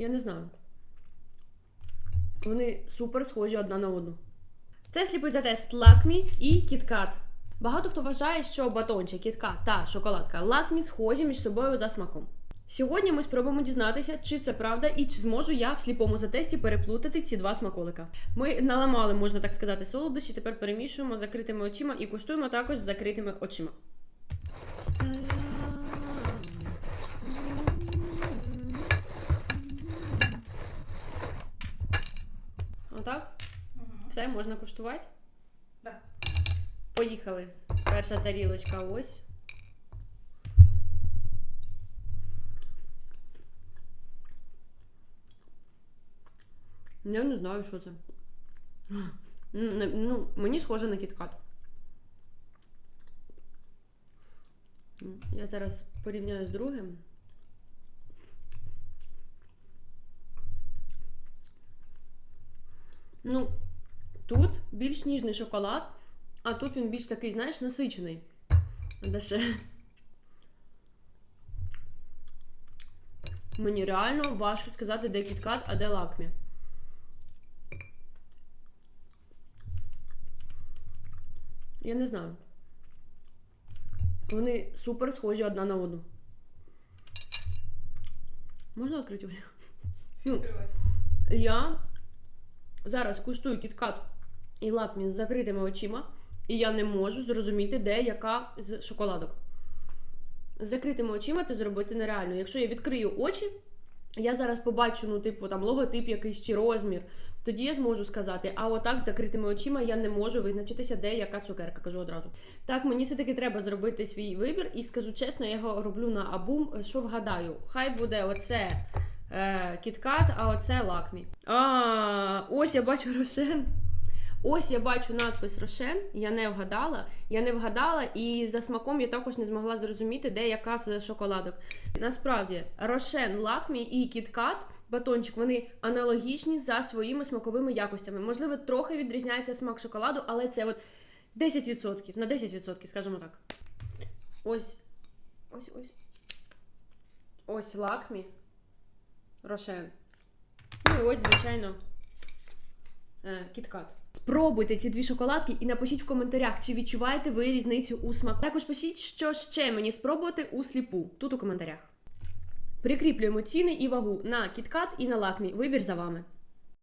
Я не знаю. Вони супер схожі одна на одну. Це сліпий за тест Лакмі і Кіткат. Багато хто вважає, що батончик, кітка та шоколадка Лакмі схожі між собою за смаком. Сьогодні ми спробуємо дізнатися, чи це правда і чи зможу я в сліпому затесті переплутати ці два смаколика. Ми наламали, можна так сказати, солодощі, тепер перемішуємо закритими очима і куштуємо також закритими очима. Отак? Все, можна куштувати? Да. Поїхали. Перша тарілочка ось. Я не знаю, що це. Ну, мені схоже на кіткат. Я зараз порівняю з другим. Ну, тут більш ніжний шоколад, а тут він більш такий, знаєш, насичений. Де? Мені реально важко сказати, де кіткат, а де лакмі. Я не знаю. Вони супер схожі одна на одну. Можна відкрити? Ну, я зараз куштую кіткат і лакмі з закритими очима, і я не можу зрозуміти, де яка з шоколадок. З закритими очима це зробити нереально. Якщо я відкрию очі, я зараз побачу, ну, типу, там логотип якийсь чи розмір. Тоді я зможу сказати, а отак з закритими очима я не можу визначитися, де яка цукерка, кажу одразу. Так, мені все-таки треба зробити свій вибір, і скажу чесно, я його роблю на абум, що вгадаю. Хай буде оце кіткат, а оце лакмі. А, ось я бачу рошен. Ось я бачу надпис Рошен, я не вгадала. Я не вгадала, і за смаком я також не змогла зрозуміти, де яка з шоколадок. Насправді, Рошен, Лакмі і Кіткат, батончик, вони аналогічні за своїми смаковими якостями. Можливо, трохи відрізняється смак шоколаду, але це от 10%, на 10%, скажімо так. Ось. Ось ось. Ось Лакмі. Рошен. Ну і ось, звичайно, е, кіткат. Спробуйте ці дві шоколадки і напишіть в коментарях, чи відчуваєте ви різницю у смаку. Також пишіть, що ще мені спробувати у сліпу. Тут у коментарях. Прикріплюємо ціни і вагу на кіткат і на лакмі. Вибір за вами.